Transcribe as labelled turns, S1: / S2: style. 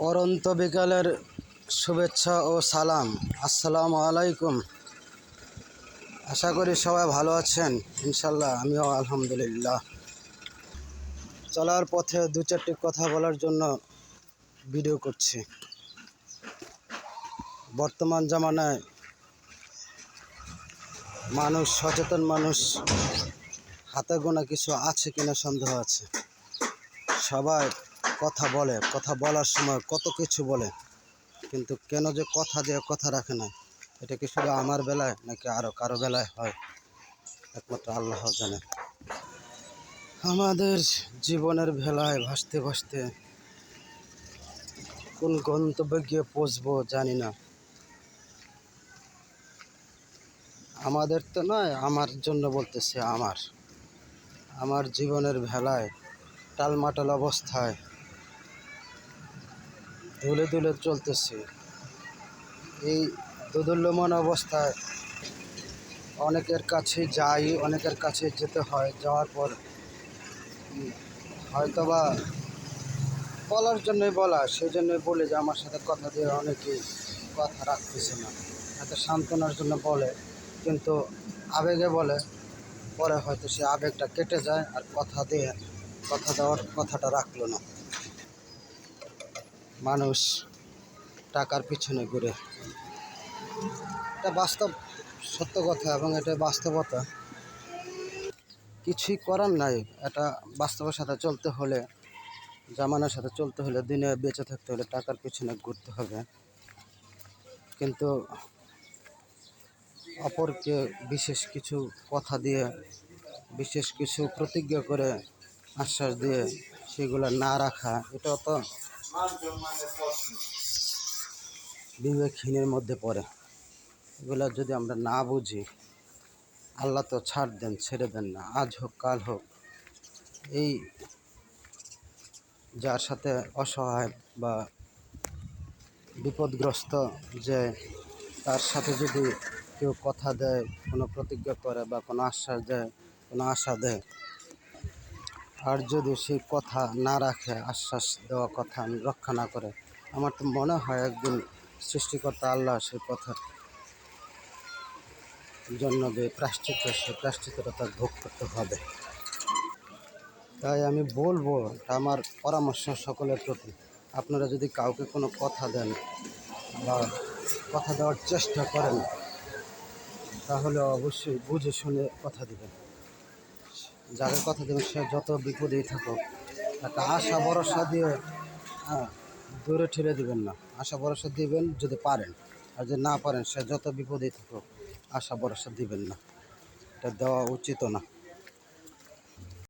S1: পরন্ত বিকালের শুভেচ্ছা ও সালাম। আসসালামু আলাইকুম। আশা করি সবাই ভালো আছেন। ইনশাল্লাহ আমিও আলহামদুলিল্লাহ। চলার পথে দু চারটি কথা বলার জন্য ভিডিও করছি। বর্তমান জামানায় মানুষ, সচেতন মানুষ, হাতে গোনা কিছু আছে কিনা সন্দেহ আছে। সবাই কথা বলে, কথা বলার সময় কত কিছু বলে, কিন্তু কেন যে কথা দিয়ে কথা রাখে না, এটা কি শুধু আমার বেলায় নাকি আরও কারও বেলায় হয়? একমাত্র আল্লাহ জানে। আমাদের জীবনের ভেলায় ভাসতে ভাসতে কোন গন্তব্যে গিয়ে পৌঁছবো জানি না। আমাদের তো নয়, আমার জন্য বলতেছে আমার। আমার জীবনের ভেলায় টালমাটাল অবস্থায় দুলে দুলে চলতেছে। এই দোদুল্যমান অবস্থায় অনেকের কাছে যাই, অনেকের কাছে যেতে হয়, যাওয়ার পর হয়তোবা বলার জন্যই বলা সেই জন্যই বলে যে আমার সাথে কথা দিয়ে অনেকেই কথা রাখতেছে না। এত সান্ত্বনার জন্য বলে, কিন্তু আবেগে বলে। পরে হয়তো সে আবেগটা কেটে যায় আর কথা দিয়ে, কথা দেওয়ার কথাটা রাখল না। মানুষ টাকার পিছনে ঘুরে। এটা বাস্তব সত্য কথা এবং এটা বাস্তবতা। কিছুই করার নাই। এটা বাস্তবের সাথে চলতে হলে, জামানার সাথে চলতে হলে, দিনে বেঁচে থাকতে হলে টাকার পিছনে ঘুরতে হবে। কিন্তু অপরকে বিশেষ কিছু কথা দিয়ে, বিশেষ কিছু প্রতিজ্ঞা করে, আশ্বাস দিয়ে সেগুলো না রাখা, এটাও তো বিবেকহীনের মধ্যে পড়ে। এগুলো যদি আমরা না বুঝি, আল্লাহ তো ছাড় দেন, ছেড়ে দেন না। আজ হোক, কাল হোক। এই যার সাথে অসহায় বা বিপদগ্রস্ত যে তার সাথে যদি কেউ কথা দেয়, কোনো প্রতিজ্ঞা করে বা কোনো আশ্বাস দেয়, কোনো আশা দেয় আর যদি সেই কথা না রাখে, আশ্বাস দেওয়া কথা রক্ষা না করে, আমার তো মনে হয় একদিন সৃষ্টিকর্তা আল্লাহ সেই কথা জন্য যে প্রাশ্চিত্য সেই প্রাশ্চিত্যটা তার ভোগ করতে হবে। তাই আমি বলব আমার পরামর্শ সকলের প্রতি। আপনারা যদি কাউকে কোনো কথা দেন বা কথা দেওয়ার চেষ্টা করেন, তাহলে অবশ্যই বুঝে শুনে কথা দিবেন। যাকে কথা দেবেন সে যত বিপদেই থাকুক তাকে আশা, ভরসা দিয়ে হ্যাঁ দূরে ঠেলে দেবেন না। আশা, ভরসা দিবেন যদি পারেন, আর যদি না পারেন, সে যত বিপদেই থাকুক, আশা, ভরসা দিবেন না। এটা দেওয়া উচিত না।